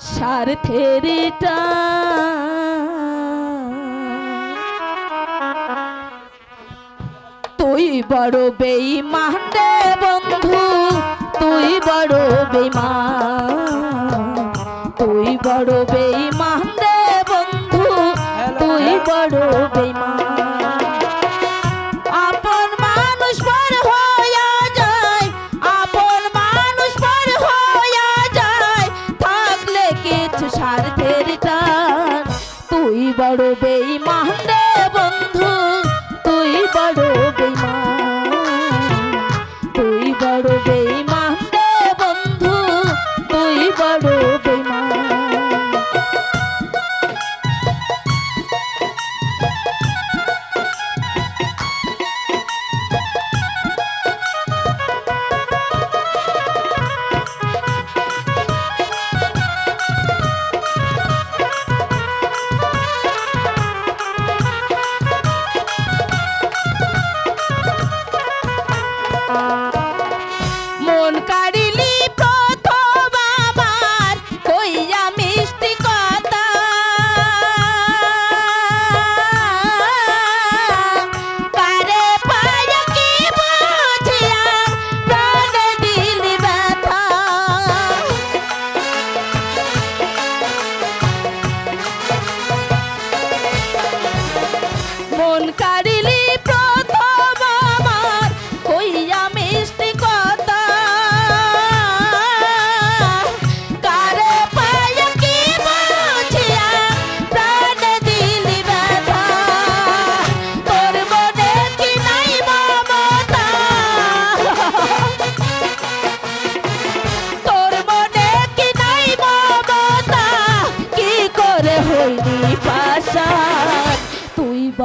স্বার্থের তুই বড় বেইমান রে বন্ধু তুই বড় বেইমান তুই বড় বেইমান cara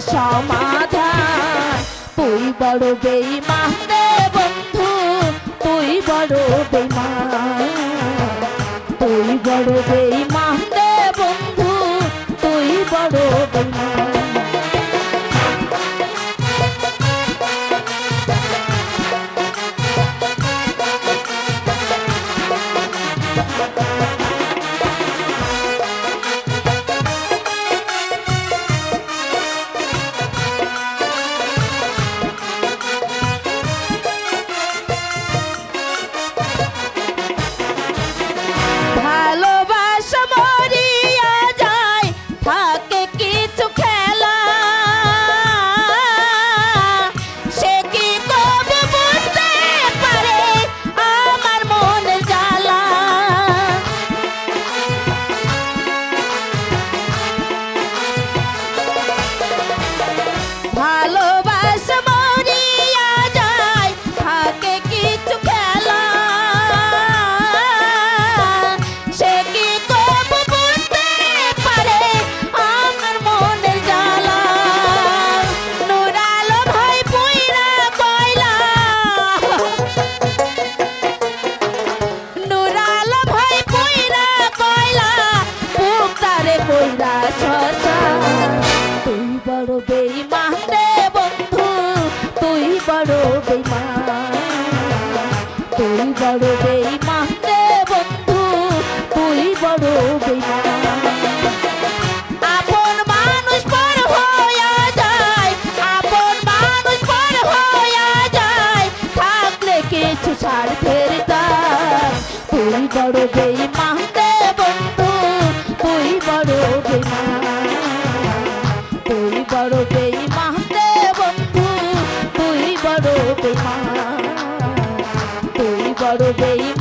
সমাধান। তুই বড় বেইমান রে বন্ধু তুই বড় বেইমান রে কইরা শশা। তুই বড় বেইমান রে বন্ধু, তুই বড় বেইমান তুই বড় বেইমান রে বন্ধু, তুই বড় বেইমান কিছু ছাড় ফেরতা তুই বড় বেইমান রে বড় বেইমান